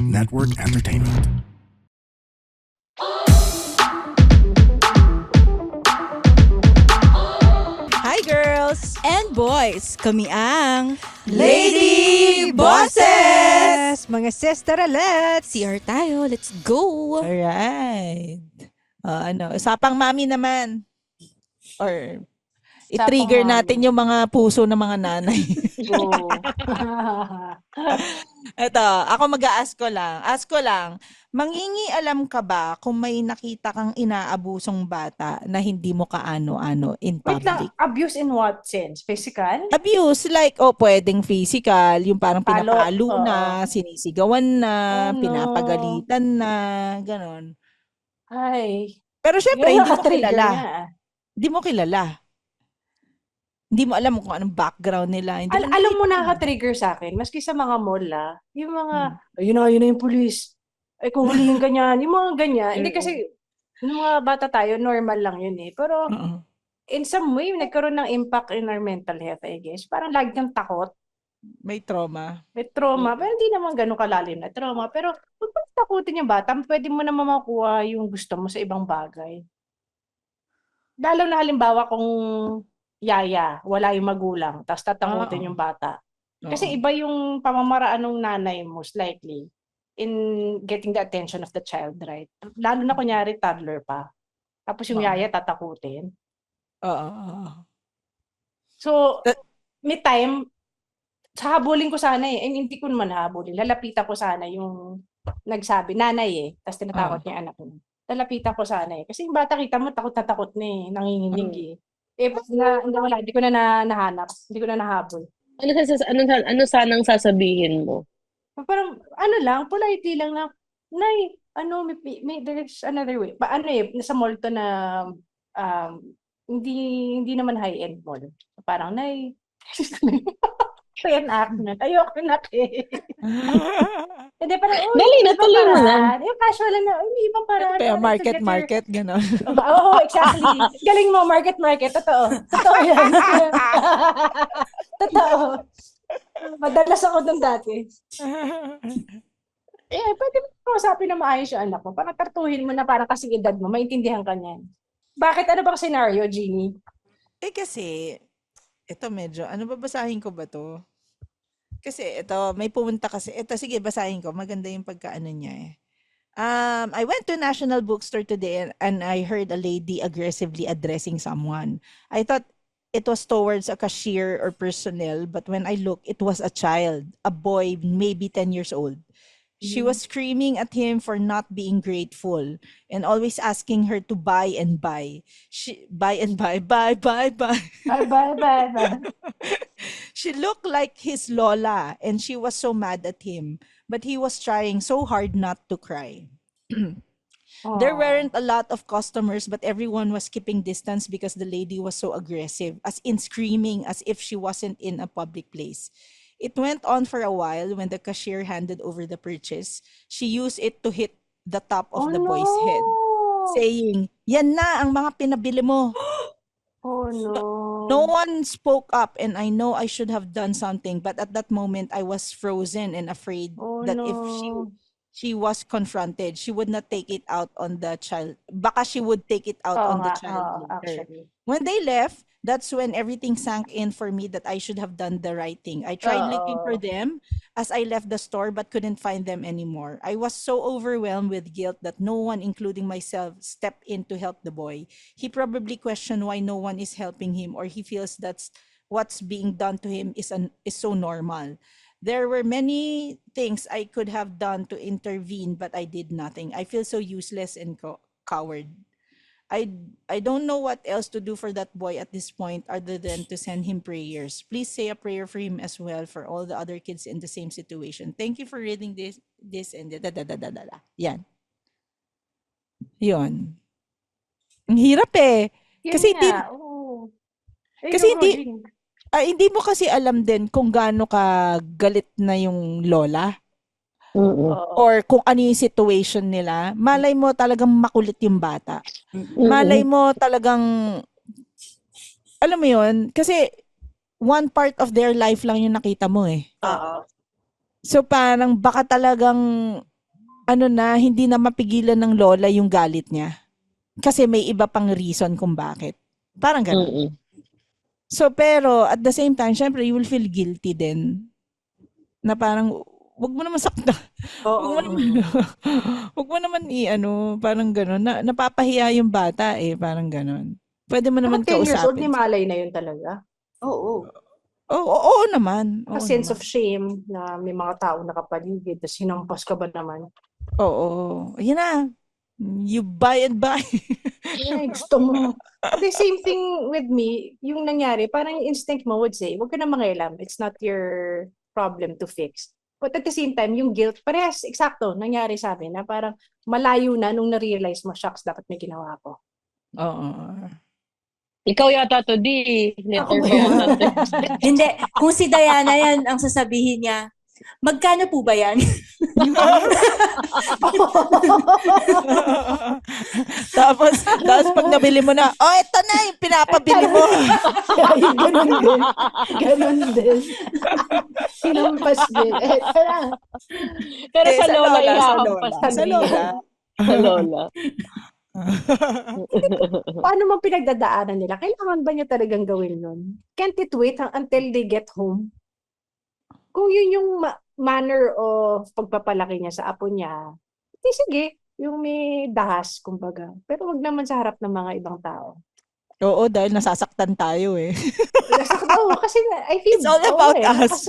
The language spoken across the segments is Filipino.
Network Entertainment. Hi girls! And boys, kami ang Lady Bosses! Mga sister let's CR tayo. Let's go! Alright. Uh, ano, usapang mami naman. Or i-trigger natin yung mga puso ng mga nanay. Ito, ako mag-a-ask ko lang. Ask ko lang, mangingi alam ka ba kung may nakita kang inaabusong bata na hindi mo kaano-ano in Wait lang, public? abuse in what sense? Physical? Abuse, like, oh, pwedeng physical, yung parang Palo, pinapalo oo. na, sinisigawan na, Oh, no. pinapagalitan na, ganon. Ay. Pero syempre, hindi mo kilala. Hindi mo kilala. Hindi mo alam kung anong background nila. Hindi Al- alam mo nakaka-trigger sa akin, maski sa mga mall ah, yung mga, Hmm. ayun na, ayun na yung police. Ay, kung hulihin ka niyan, yung mga ganyan. Hindi Mm. kasi, nung mga bata tayo, normal lang yun eh. Pero, Oo. in some way, nagkaroon ng impact in our mental health, I guess. Parang lagi kang takot. May trauma. May trauma. Pero hindi naman ganun kalalim na trauma. Pero huwag mo takutin yung bata. Pwede mo naman makuha yung gusto mo sa ibang bagay. Lalo na halimbawa kung yaya, wala yung magulang, tapos tatakutin Oo. yung bata. Oo. Kasi iba yung pamamaraan ng nanay most likely in getting the attention of the child, right? Lalo na kunyari toddler pa. Tapos yung Oo. yaya tatakutin. Oo. oo. So, Ta- may time, habulin ko sana eh. Eh, hindi ko naman habulin. Lalapitan ko sana yung nagsabi, nanay eh. Tapos tinatakot Ah. niya yung anak niya. Lalapitan ko sana eh. Kasi yung bata kita mo, takot na takot na eh. Nanginginig Mm. eh. Eh, na, hindi, wala, hindi ko na, na nahanap. Hindi ko na nahabol. Ano, sas- ano, ano sanang sasabihin mo? Parang, ano lang, politely lang na, Nay, ano, may, may, there's another way. Pa, ano eh, nasa mall to na, um, hindi, hindi naman high-end mall. Parang, Nay, reenactment. Ayoko na eh. Hindi, parang, uy, Dali na, ibang tuloy mo paraan. Yung casual na, uy, may ibang paraan. Kaya Parang to market, your- market, gano'n. Oo, exactly. Galing mo, market, market. Totoo. Totoo yan. Totoo. Madalas ako dun dati. Eh, pwede mo kausapin na maayos yung anak mo. Parang kartuhin mo na parang kasing edad mo. Maintindihan ka niyan. Bakit? Ano bang scenario, Jeannie? eh kasi, ito medyo, ano babasahin ko ba to? Kasi ito, may pumunta kasi, ito sige, basahin ko. Maganda yung pagkaano niya eh. Um, I went to National Bookstore today and, and I heard a lady aggressively addressing someone. I thought it was towards a cashier or personnel, but when I looked, it was a child, a boy, maybe 10 years old. She was screaming at him for not being grateful and always asking her to buy and buy. She buy and buy, buy, buy, buy. Bye, bye, bye, bye. She looked like his Lola and she was so mad at him, but he was trying so hard not to cry. There weren't a lot of customers, but everyone was keeping distance because the lady was so aggressive, as in screaming as if she wasn't in a public place. It went on for a while when the cashier handed over the purchase. She used it to hit the top of Oh, the boy's head, no. saying, Yan na ang mga pinabili mo. Oh, no. No one spoke up, and I know I should have done something, but at that moment I was frozen and afraid Oh, that if she no. she was confronted, she would not take it out on the child. Baka she would take it out Oo on the child later. actually. When they left, that's when everything sank in for me that I should have done the right thing. I tried looking for them as I left the store but couldn't find them anymore. I was so overwhelmed with guilt that no one, including myself, stepped in to help the boy. He probably questioned why no one is helping him or he feels that's what's being done to him is an, is so normal. There were many things I could have done to intervene but I did nothing. I feel so useless and co- coward. I I don't know what else to do for that boy at this point other than to send him prayers. Please say a prayer for him as well for all the other kids in the same situation. Thank you for reading this this and da da da da da da. Yan. Yon. Ang hirap eh. Yun Kasi di- nga, oo. Eh, kasi hindi-. Ah, hindi mo kasi alam din kung gaano ka galit na yung lola Mm-mm. Or kung ano yung situation nila. Malay mo talagang makulit yung bata. Mm-mm. malay mo talagang alam mo yun kasi one part of their life lang yung nakita mo eh Oo. so parang baka talagang ano na, hindi na mapigilan ng lola yung galit niya. Kasi may iba pang reason kung bakit. Parang ganun. Mm-mm. So, pero at the same time, syempre, you will feel guilty din. Na parang, wag mo naman sakta. Wag mo Oo. naman, wag mo naman i-ano, parang gano'n. Na, napapahiya yung bata eh, parang gano'n. Pwede mo naman Naman 10 years old, kausapin. ni malay na yun talaga. Oo. Oo, oo, oo naman. Oo A sense naman. of shame na may mga tao nakapaligid, tapos hinampas ka ba naman? Oo. Yun na. You buy and buy. Ay, gusto mo. The same thing with me, yung nangyari, parang yung instinct mo would say, huwag ka na mangialam. It's not your problem to fix. But at the same time, yung guilt, parehas, eksakto, nangyari sa amin na parang malayo na nung na-realize mo, shucks, dapat may ginawa ko. Oo. Ikaw yata to, di. Letter. Hindi. Kung si Diana yan, ang sasabihin niya, magkano po ba yan? tapos, tapos pag nabili mo na, oh, ito na yung pinapabili mo. Ay, ganun din. Ganun din. Hinampas din. Eh, tara. Pero Eh, sa sa lola, lola, sa lola. Sa lola. Sa lola. Paano man pinagdadaanan nila? Kailangan ba niya talagang gawin yun? Can't it wait hang- until they get home? Kung yun yung ma- manner of pagpapalaki niya sa apo niya, di sige, yung may dahas, kumbaga. Pero wag naman sa harap ng mga ibang tao. Oo, dahil nasasaktan tayo eh. Oo, kasi nga, I feel It's all about eh. us.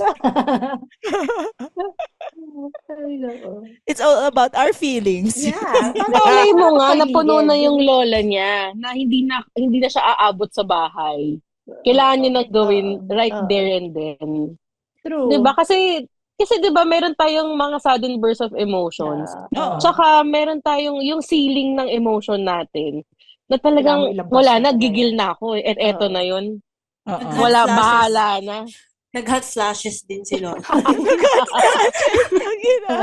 It's all about our feelings. Yeah. Malay mo nga, Paligid. napuno na yung lola niya na hindi na hindi na siya aabot sa bahay. Kailangan niya na gawin right oo. there and then. True. 'Di ba? Kasi kasi 'di ba meron tayong mga sudden bursts of emotions. Yeah. Tsaka meron tayong yung ceiling ng emotion natin na talagang wala na, gigil na ako. Eh. At eto Oo. na yun. Oo. Wala, Flashes. bahala na. Nag-hot flashes din si Lola. Tangina.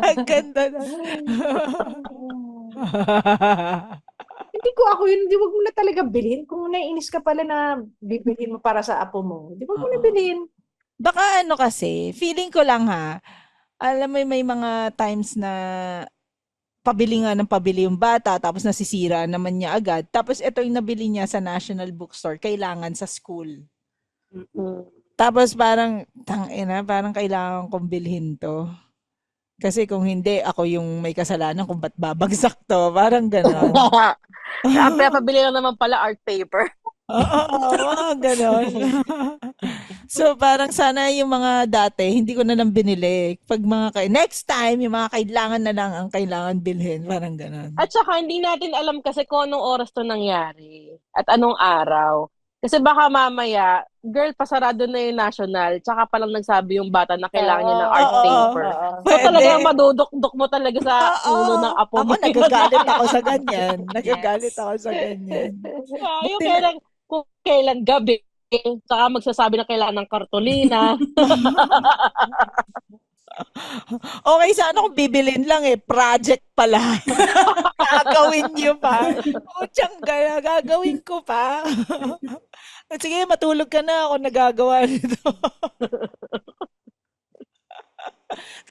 Ang ganda na. Hindi ko ako yun, di wag mo na talaga bilhin. Kung naiinis ka pala na bibilhin mo para sa apo mo, di wag mo na bilhin. Baka ano kasi, feeling ko lang ha, alam mo may mga times na pabili nga ng pabili yung bata, tapos nasisira naman niya agad. Tapos ito yung nabili niya sa National Bookstore, kailangan sa school. Mm. Tapos parang, tangina, parang kailangan kong bilhin to. Kasi kung hindi, ako yung may kasalanan kung ba't babagsak to. Parang gano'n. Ang pabili lang naman pala art paper. Oo, mga ganon. so, parang sana yung mga dati, hindi ko na lang binili. Pag mga, kay- next time, yung mga kailangan na lang ang kailangan bilhin. Parang ganon. At saka hindi natin alam kasi kung anong oras to nangyari at anong araw. Kasi baka mamaya, girl, pasarado na yung national, tsaka palang nagsabi yung bata na kailangan niya ng art Oo, paper. Oo. So Pwede. talagang madudok-dok mo talaga sa ulo ng apo Ako, mo. nagagalit ako sa ganyan. Nagagalit ako sa ganyan. Ah, yung kailan, kung kailan gabi, saka magsasabi na kailangan ng kartolina. Okay, sana kung bibilin lang eh. Project pala. Gagawin niyo pa. Putsang gala, gagawin ko pa. Sige, matulog ka na ako nagagawa nito.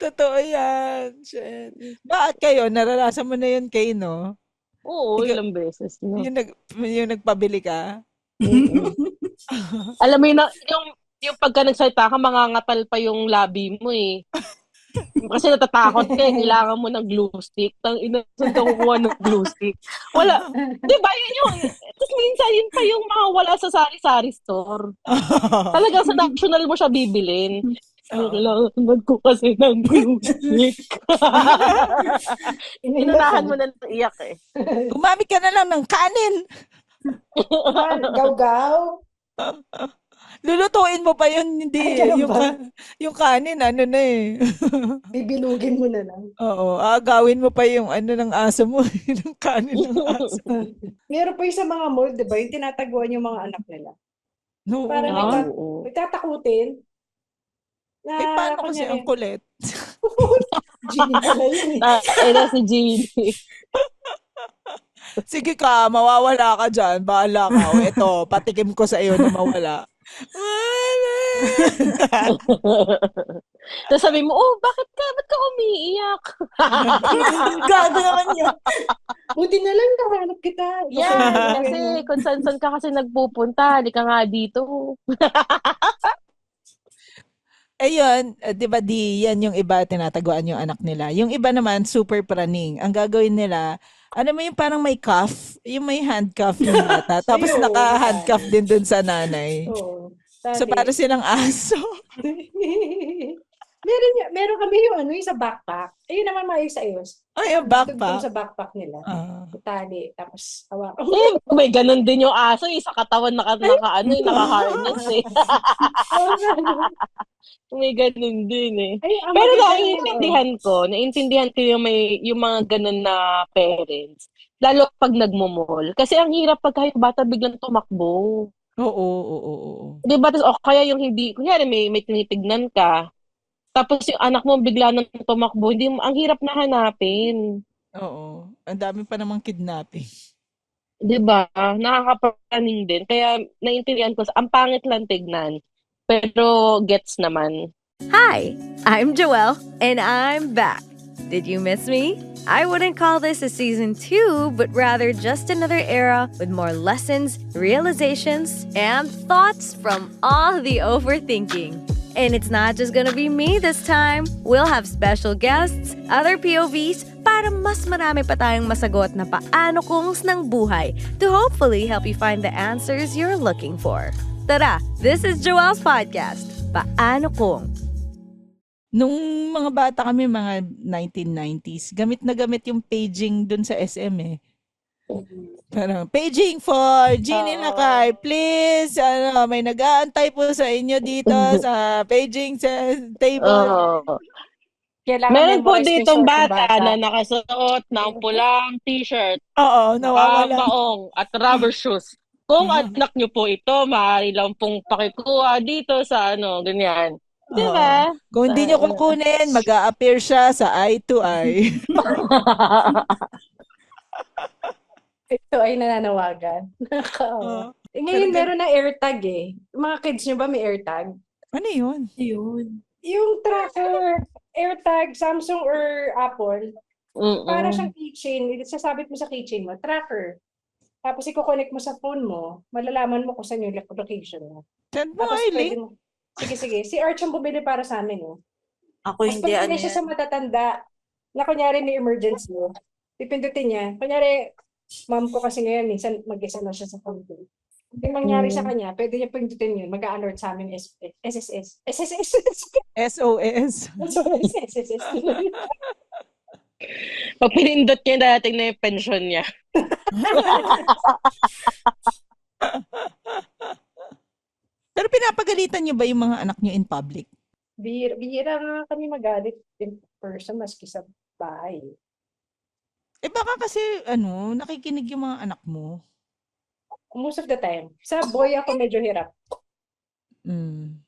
Totoo yan. Shit. Bakit kayo? Naranasan mo na yun kay, no? Oo, Ikaw- ilang beses. No? Yung, nag, yung nagpabili ka? Alam mo yun, na- yung, yung pagka nagsalita ka, mangangatal pa yung labi mo eh. Kasi natatakot ka eh, kailangan mo ng glue stick. Tang ina, saan ka kukuha ng glue stick? Wala. Di ba yun yung, tapos minsan yun pa yung mga wala sa sari-sari store. Talagang sa national mo siya bibilin. Kailangan ko kasi ng glue stick. Inunahan mo na ng iyak eh. Gumamit ka na lang ng kanin. Gaw-gaw. Lulutuin mo pa yun, hindi. Ay, yung, ba? yung kanin, ano na eh. Bibilugin mo na lang. Oo, agawin mo pa yung ano ng aso mo, yung kanin ng aso. Meron pa yung sa mga mall, di ba? Yung tinataguan yung mga anak nila. No, Parang ah. ikaw- Oo. May tatakutin. Na, Eh, paano kasi ang kulit? Genie pala yun eh. Ah, na si Jeannie. Sige ka, mawawala ka dyan. Bahala ka. O, ito, patikim ko sa iyo na mawala. Tapos sabi mo, oh, bakit ka, ba't ka umiiyak? Gago naman yun. Buti na lang nahanap kita. Yan, kasi kung saan-saan ka kasi nagpupunta, hindi ka nga dito. Ayun, eh, 'di ba di yan yung iba tinataguan yung anak nila. Yung iba naman super praning. Ang gagawin nila, ano mo yung parang may cuff, yung may handcuff yung bata. Tapos naka-handcuff din dun sa nanay. Oo. So para silang aso. meron, meron kami yung ano, yung sa backpack. Ayun naman maayos-ayos. Ay, yung backpack. sa backpack nila. Ah. Tali, tapos hawakan. Eh, may ganun din yung aso, eh, sa katawan naka, naka ano, eh, naka-harness eh. may ganun din eh. Ay, Pero naiintindihan ko, naiintindihan ko yung may yung mga ganun na parents. Lalo pag nagmumol. Kasi ang hirap pag yung bata biglang tumakbo. Oo, oo, oo, oo. Di ba? Tas, o kaya yung hindi, kunyari may, may tinitignan ka, tapos yung anak mo bigla nang tumakbo, hindi ang hirap na hanapin. Oo. Ang dami pa namang kidnapping. Di ba? Nakakapraning din. Kaya naiintindihan ko, ang pangit lang tignan. Pero gets naman. Hi, I'm Joelle, and I'm back. Did you miss me? I wouldn't call this a season two, but rather just another era with more lessons, realizations, and thoughts from all the overthinking. And it's not just gonna be me this time. We'll have special guests, other POVs, para mas marami pa tayong masagot na paano kungs ng buhay to hopefully help you find the answers you're looking for. Tara, this is Joelle's podcast, Paano Kung. Nung mga bata kami, mga 1990s, gamit na gamit yung paging dun sa SM eh. Parang, paging for Jeannie Oo. Lakay, please, ano, may nag-aantay po sa inyo dito sa paging sa table. Oo. Kailangan Meron po ditong ng bata na nakasuot ng pulang t-shirt, Oo, nawawala. maong at rubber shoes. Kung Mhm. anak nyo po ito, maaari lang pong pakikuha dito sa ano, ganyan. Di ba? Kung hindi nyo kukunin, mag appear siya sa eye to eye. Ito ay nananawagan. Eh, Ngayon meron na AirTag eh. Mga kids nyo ba may AirTag? Ano yun? Yun. Yung tracker, AirTag, Samsung or Apple, Mm-mm. para siyang keychain. Sasabit mo sa keychain mo, tracker. Tapos i-connect mo sa phone mo, malalaman mo kung saan yung location mo. Send mo Tapos ay link. mo. Sige, sige. Si Arch ang bumili para sa amin. Oh. Ako Tapos hindi, ano siya yan. sa matatanda, na kunyari may emergency, oh, pipindutin niya. Kunyari, mom ko kasi ngayon, minsan mag-isa na siya sa phone ko. Hindi mangyari sa kanya, pwede niya pindutin yun, mag-alert sa amin S- SSS. SSS. SOS. Sorry, SSS. Pag pinindot niya, dating na yung pension niya. Pinapagalitan nyo ba yung mga anak nyo in public? Bihira, bihira nga kami magalit in person maski sa bahay. Eh baka kasi, ano, nakikinig yung mga anak mo. Most of the time. Sa boy ako medyo hirap. Mm.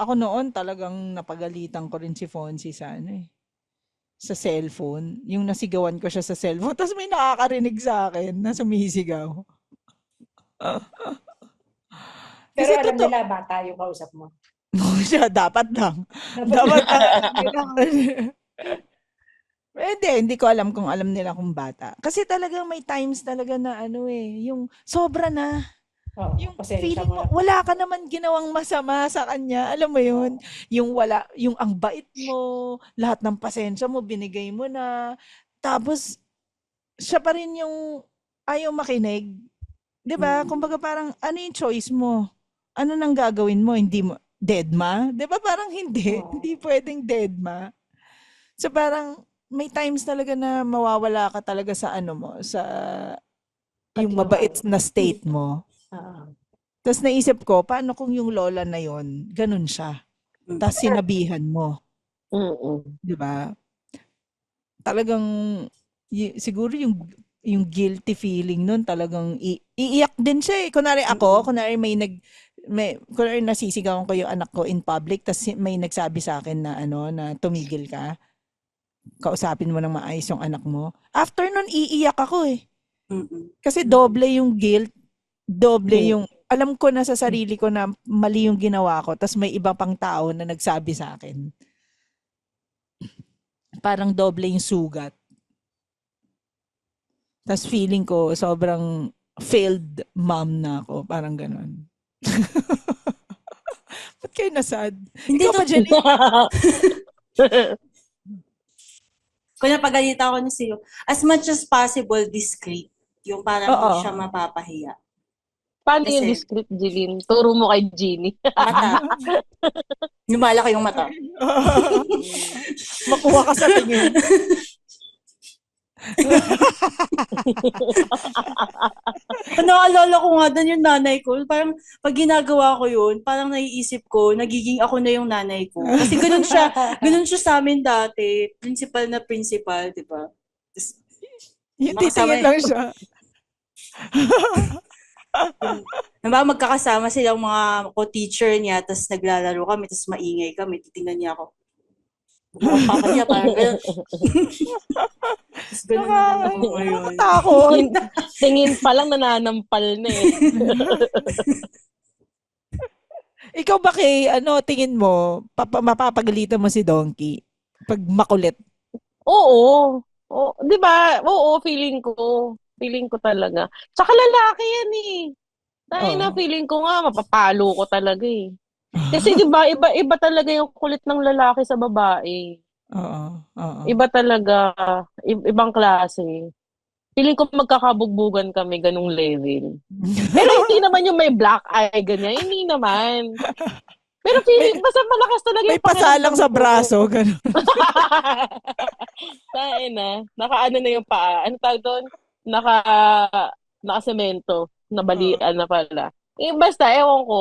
Ako noon talagang napagalitan ko rin si Fonzie sa ano eh. Sa cellphone. Yung nasigawan ko siya sa cellphone. Tapos may nakakarinig sa akin na sumisigaw. Pero Kasi alam totoo- nila, bata yung kausap mo. siya, dapat lang. Dapat lang. Eh, Hindi, hindi ko alam kung alam nila kung bata. Kasi talagang may times talaga na ano eh, yung sobra na. Oo, Yung feeling mo. wala ka naman ginawang masama sa kanya. Alam mo yun? Yung wala, yung ang bait mo, lahat ng pasensya mo, binigay mo na. Tapos, siya pa rin yung ayaw makinig. 'Di ba? Mm. Kumbaga parang, ano yung choice mo? Ano nang gagawin mo? Hindi mo, dead ma? 'Di ba parang hindi? Oo. Hindi pwedeng dead ma. So parang, may times talaga na mawawala ka talaga sa ano mo, sa yung mabait na state mo. Oo. Tapos naisip ko, paano kung yung lola na yon ganun siya? Mm. Tapos sinabihan mo, Mm-mm. di ba? Talagang, y- siguro yung yung guilty feeling nun talagang i- iiyak din siya eh. Kunwari ako, kunwari may nag may kunwari nasisigawan ko yung anak ko in public tapos may nagsabi sa akin na ano na tumigil ka. Kausapin mo ng maayos yung anak mo. After nun iiyak ako eh. Mm-mm. Kasi doble yung guilt, doble Mm. yung alam ko na sa sarili ko na mali yung ginawa ko, tapos may iba pang tao na nagsabi sa akin parang doble yung sugat. Tapos feeling ko, sobrang failed mom na ako. Parang ganon. Ba't kayo nasad? Hindi Ikaw to, ba, Jenny? kung napagalita ako ni Sio, as much as possible, discreet. Yung parang Oo. hindi siya mapapahiya. Paano Kasi- yung discreet, Jeline? Turo mo kay Jeannie. Mata. Lumalaki yung mata. Makuha ka sa tingin. Naalala ko nga doon yung nanay ko. Parang pag ginagawa ko yun, parang naiisip ko, nagiging ako na yung nanay ko. Kasi ganun siya, ganun siya sa amin dati. Principal na principal, di ba? Yung titingin lang siya. Diba, magkakasama silang mga ko-teacher niya, tapos naglalaro kami, tapos maingay kami, titingnan niya ako. Mukhang papa niya, parang gano'n. tapos gano'n na naman ako ngayon. Nakakatakot. Tingin, tingin pa lang nananampal na eh. Ikaw ba kay, ano, tingin mo, papa, mapapagalitan mo si Donkey pag makulit? Oo. Oo, 'di ba? Oo, feeling ko. Feeling ko talaga. Tsaka lalaki yan eh. Dahil na Oo. feeling ko nga mapapalo ko talaga eh. Kasi 'di ba iba iba talaga yung kulit ng lalaki sa babae. Oo, oo. Iba talaga, i- ibang klase. Feeling ko magkakabugbugan kami ganung level. Pero hindi naman yung may black eye ganyan, hindi naman. Pero feeling basta malakas talaga May yung pasalang sa braso, gano'n. Tain na. Naka-ano na yung paa. Ano tawag doon? Naka, naka-semento. Nabalian na pala. Eh, basta, ewan ko.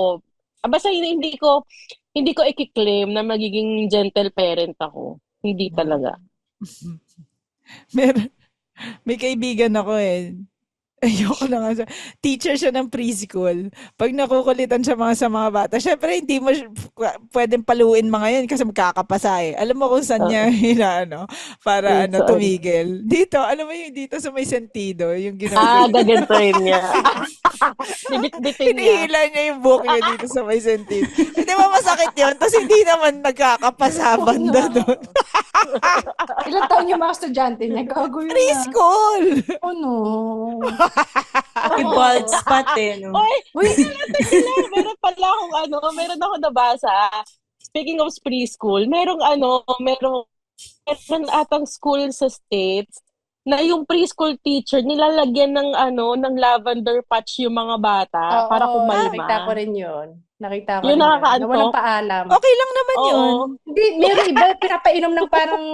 Ah, Basta hindi, hindi ko, hindi ko i-claim na magiging gentle parent ako. Hindi talaga. Mer may kaibigan ako eh. Ayoko na nga siya. Teacher siya ng preschool. Pag nakukulitan siya mga sa mga bata, syempre hindi mo pwedeng paluin mga yun kasi magkakapasa eh. Alam mo kung saan niya hinaano para Kung ano tumigil. Dito, alam mo yung dito sa may sentido, yung Ah, ginagawa. gagantoin niya. Bibit-bitin niya. Hinihila niya yung buhok niya dito sa may sentido. Hindi ba masakit yun? Tapos hindi naman nagkakapasa banda doon. Ilang taon yung mga estudyante niya? Gago yun. ah. Preschool! Oh no. Yung bald spot eh, no? Oy, Uy, Wala, meron pala akong ano, meron ako nabasa. Speaking of preschool, merong ano, merong, meron atang school sa States na yung preschool teacher nilalagyan ng ano, ng lavender patch yung mga bata oo, para kumalma. Nakita ko rin yun. Nakita ko Yung rin yun. nakakaantok? Na walang paalam. Okay lang naman Oo. yun. Hindi, meron iba pinapainom ng parang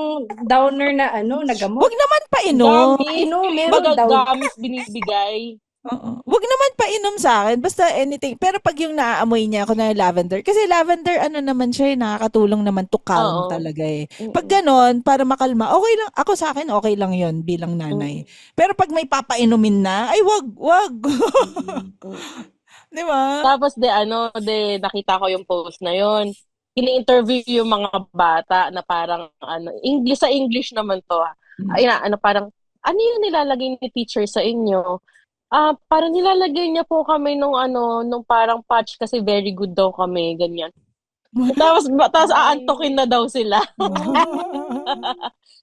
downer na ano, na gamot. Huwag naman painom. Gamis, Ano, meron daw. magagamis binibigay. Oo. Wag naman painom sa akin. Basta anything. Pero pag yung naaamoy niya ako na lavender. Kasi lavender, ano naman siya, eh, nakakatulong naman to calm Oo. talaga eh. Mm-mm. Pag ganon, para makalma, okay lang. Ako sa akin, okay lang yon bilang nanay. Pero pag may papainumin na, ay wag, wag. Di ba? Tapos de ano, de nakita ko yung post na yon. Ini-interview yung mga bata na parang ano, English sa English naman to. ah. Mm. Ay na, ano parang ano yung nilalagay ni teacher sa inyo? Ah, parang nilalagay niya po kami nung ano, nung parang patch kasi very good daw kami, ganyan. Tapos, tapos aantokin na daw sila.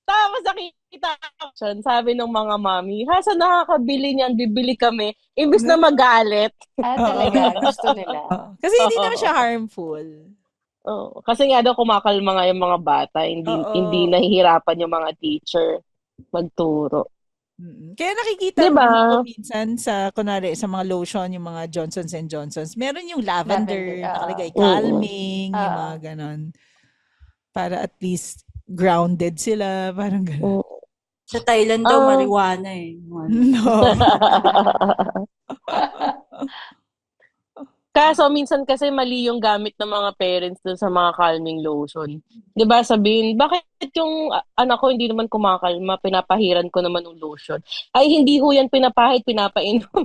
Tapos nakikita ko siya, sabi ng mga mami, ha, sa nakakabili niyan, bibili kami. Imbis na magalit. Ah, talaga. Gusto nila. Kasi hindi naman siya harmful. Oo. Kasi nga daw kumakalma nga yung mga bata, hindi Oo. hindi nahihirapan yung mga teacher magturo. Mm. Kaya nakikita Diba? mo minsan sa, kunwari, sa mga lotion, yung mga Johnson's and Johnson's, meron yung lavender, Lavender, oo. nakalagay, calming, yung Oo. mga ganon. Para at least grounded sila, parang ganon. Oo. Sa Thailand daw, Ah. marijuana eh. No. Kaso minsan kasi mali yung gamit ng mga parents dun sa mga calming lotion. 'Di ba sabihin, bakit yung anak ko hindi naman kumakalma, pinapahiran ko naman ng lotion. Ay hindi ho yan pinapahid, pinapainom.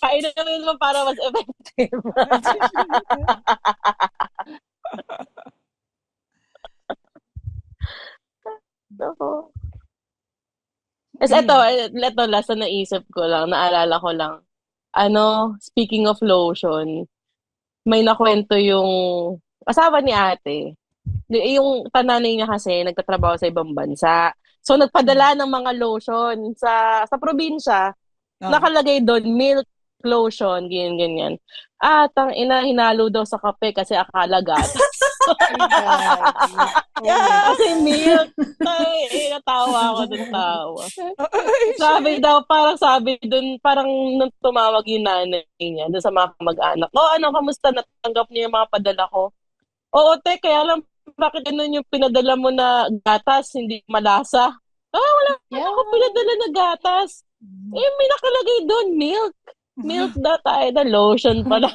Painumin mo para mas effective. Ako. As eto, eto, last na naisip ko lang, naalala ko lang. Ano, speaking of lotion, may nakwento yung asawa ni ate Yung tananay niya kasi nagtatrabaho sa ibang bansa. So nagpadala ng mga lotion sa sa probinsya. Ah. Nakalagay doon milk lotion, ganyan ganyan. At ang ina hinalo daw sa kape kasi akala gatas. Yeah. kasi milk. Ay, eh, natawa ako dun tawa. Sabi daw, parang sabi dun, parang nung tumawag yung nanay niya dun sa mga mag-anak. Oh, ano, kamusta? Natanggap niyo yung mga padala ko? Oo, te, kaya lang, bakit ganun yung pinadala mo na gatas, hindi malasa? Ah, wala Yeah. ako pinadala na gatas. Eh, may nakalagay doon, milk. Milk na tayo na lotion pala.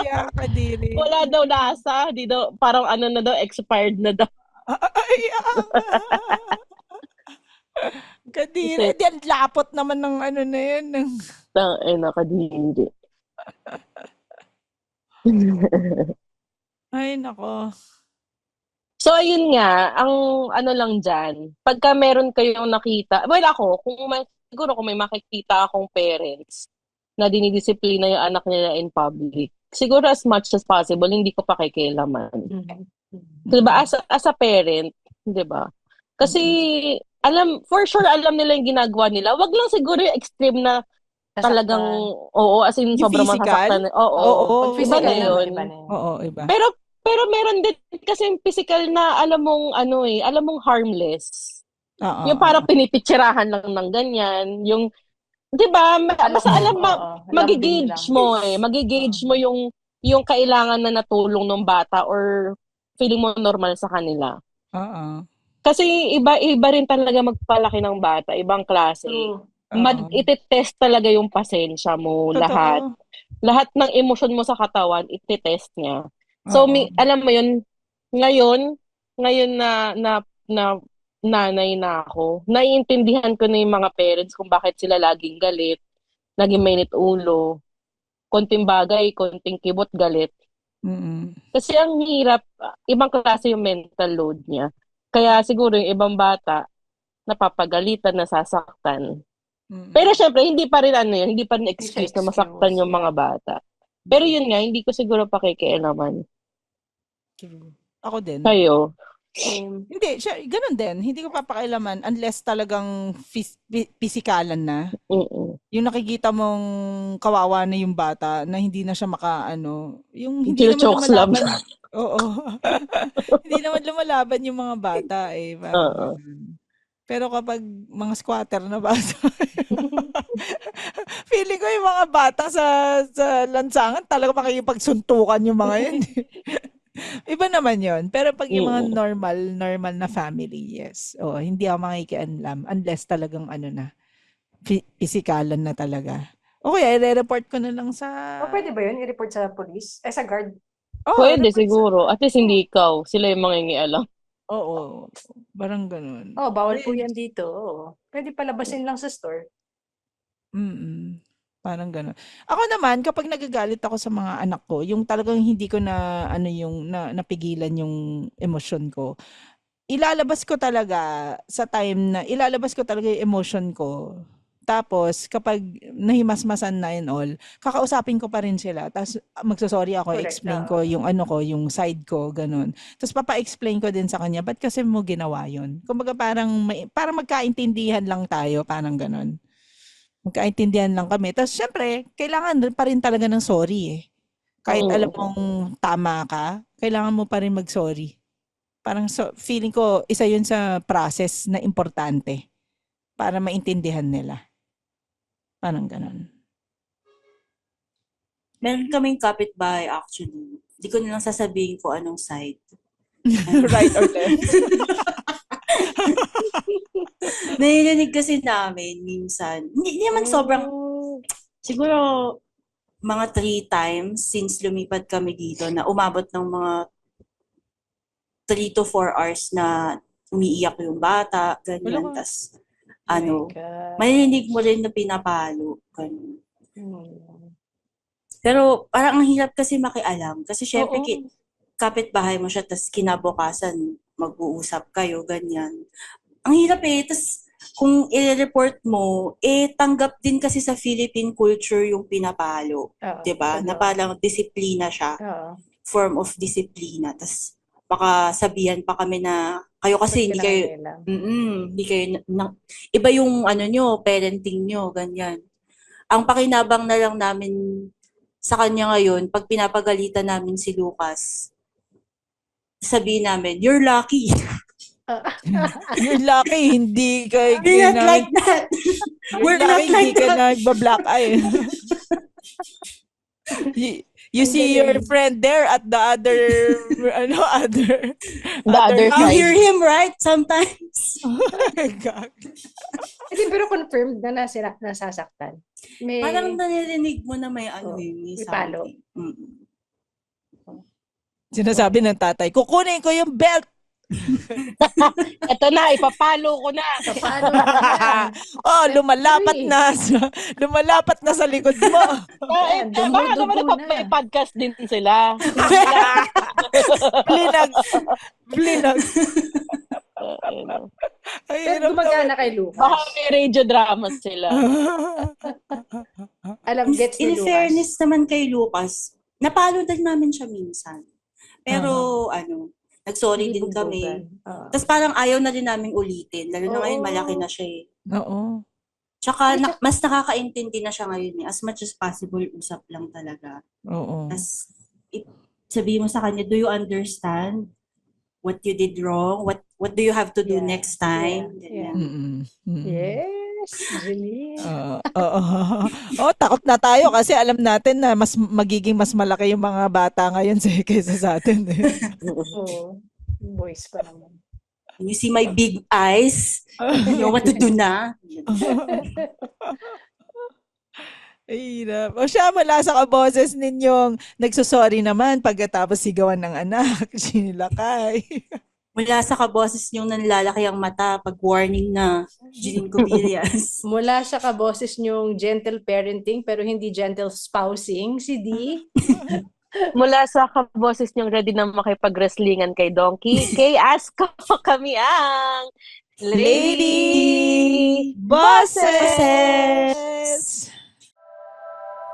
yeah, kadiri. wala daw lasa. Di daw, parang ano na daw, expired na daw. Ay, ah. Kadiri. Di, ang lapot naman ng ano na yan. Ng... Ay, nakadindi. Ay, nako. So, ayun nga, ang ano lang dyan, pagka meron kayong nakita, well ako, kung may, siguro kung may makikita akong parents na dinidisiplina yung anak nila in public, siguro as much as possible, hindi ko pakikialaman. Diba? As, a- as a parent, diba? Kasi, alam, for sure, alam nila yung ginagawa nila. Wag lang siguro yung extreme na talagang, oo, as in, Yung sobrang physical? masasaktan. Oo. Oo. Iba na naman, yun. iba na yun. Oo, iba. Pero pero meron din kasi yung physical na alam mong ano eh, alam mong harmless. Oo. yung parang pinipitsirahan lang ng ganyan, yung 'di ba? ma- Basta alam magigauge lang. mo eh, magigauge mo yung yung kailangan na natulong ng bata or feeling mo normal sa kanila. Oo. Kasi iba-iba rin talaga magpalaki ng bata, ibang klase. True. Mag Oo. ite-test talaga yung pasensya mo, Totoo. lahat. Lahat ng emosyon mo sa katawan, ite-test niya. So, mi, alam mo yun, ngayon, ngayon na, na, na, nanay na ako, naiintindihan ko na yung mga parents kung bakit sila laging galit, laging mainit ulo, konting bagay, konting kibot galit. Mm-mm. Kasi ang hirap, ibang klase yung mental load niya. Kaya siguro yung ibang bata, napapagalitan, nasasaktan. Mm-mm. Pero syempre, hindi pa rin ano yun, hindi pa rin excuse na masaktan yung mga bata. Pero yun nga, hindi ko siguro pakikialaman. Ako din. Kayo. Same. Hindi, siya, ganun din. Hindi ko papakailaman unless talagang phys- physikalan na. Mm-mm. Yung nakikita mong kawawa na yung bata na hindi na siya maka ano, yung hindi naman Chokes lang. lumalaban. Oo. hindi naman lumalaban yung mga bata eh. Oo. Pero kapag mga squatter na bata, feeling ko yung mga bata sa sa lansangan talaga makikipagsuntukan yung mga yun. Iba naman yon Pero pag yung mga normal, normal na family, yes. Oo, hindi ako makikialam unless talagang ano na, pisikalan na talaga. O kaya, i-report ko na lang sa... O, pwede ba yun? I-report sa police? Eh, sa guard? Oo, Pwede report sa- siguro. At least hindi ikaw. Sila yung mangingialam. Oo, parang ganun. Oh, bawal po yan dito. Oo. Pwede palabasin lang sa store. Mm. Parang gano'n. Ako naman, kapag nagagalit ako sa mga anak ko, yung talagang hindi ko na, ano yung, na, napigilan yung emosyon ko, ilalabas ko talaga sa time na, ilalabas ko talaga yung emotion ko. Tapos, kapag nahimasmasan na and all, kakausapin ko pa rin sila. Tapos, magsasorry ako, Correct, explain ko yung ano ko, yung side ko, ganun. Tapos, papa-explain ko din sa kanya, ba't kasi mo ginawa yun? Kumbaga, parang, may, parang magkaintindihan lang tayo, parang ganun. Magkaintindihan lang kami. Tapos, syempre, kailangan pa rin talaga ng sorry eh. Kahit Oo. alam mong tama ka, kailangan mo pa rin mag-sorry. Parang so, feeling ko, isa yun sa process na importante para maintindihan nila. Parang ganun. Meron kaming kapitbahay actually. Hindi ko na lang sasabihin ko anong side. right or left? Narinig kasi namin minsan. Hindi, hindi naman sobrang, siguro mga three times since lumipat kami dito na umabot ng mga three to four hours na umiiyak yung bata, ganyan. Ka. Tas, ano, Oh marinig mo rin na pinapalo. Ganun. Hmm. Pero parang ang hirap kasi makialam. Kasi syempre, Oo. ki- kapitbahay mo siya, tas kinabukasan, mag-uusap kayo, ganyan. Ang hirap eh. Tas kung i-report mo, eh tanggap din kasi sa Philippine culture yung pinapalo. Oo, 'di ba? Na parang disiplina siya, Oo. form of disiplina. Tas baka sabihan pa kami na kayo kasi hindi kayo. Mm, hindi kayo na, na- iba yung ano nyo, parenting nyo, ganyan. Ang pakinabang na lang namin sa kanya ngayon, pag pinapagalitan namin si Lucas, sabihin namin, you're lucky. You're lucky, hindi ka, You're not na- like that. We're not lucky, hindi like ka that. nagba-black eye. you, you see your friend there at the other, ano, other, The other You side. hear him, right? Sometimes. God. Hindi, pero confirmed na nasira, nasasaktan. May, Parang naririnig mo na may ano Oh, yun, may may palo. something. Mm. Sinasabi ng tatay, kukunin ko yung belt. Ito na, ipapalo ko na. paano na? oh, lumalapat na sa, lumalapat na sa likod mo. Eh, eh, baka naman Dumudugo pa- may na. podcast din sila. Blinag. Blinag. Ay, Pero hirap gumagana kay Lucas. Baka may radio dramas sila. Alam, gets ni In Lucas. fairness naman kay Lucas, napalo din namin siya minsan. Pero ano, nagsorry din kami. Oo. Tapos parang ayaw na rin namin ulitin. Lalo na ngayon, malaki na siya eh. Oo. Tsaka na, mas nakakaintindi na siya ngayon eh. As much as possible, usap lang talaga. Oo. Tapos, sabihin mo sa kanya, do you understand what you did wrong? What what do you have to do Yeah. next time? Yeah. Ganyan. Mm-mm. Mm-mm. Yes, Jeline. Oo. Oo. oh, takot na tayo kasi alam natin na mas magiging mas malaki yung mga bata ngayon sa kaysa sa atin. Eh. Oo. Boys pa naman. You see my big eyes, you know what to do na. Ay, hirap. O siya, mula sa kaboses ninyong nagsusorry naman pagkatapos sigawan ng anak, sinilakay. Mula sa kaboses yung nanlalaki ang mata pag warning na Jeline Cubillas. Mula sa kaboses niyong gentle parenting pero hindi gentle spousing, si D. Mula sa kaboses niyong ready na makipag-wrestlingan kay Donkey, kay Asko kami ang Lady Bosses!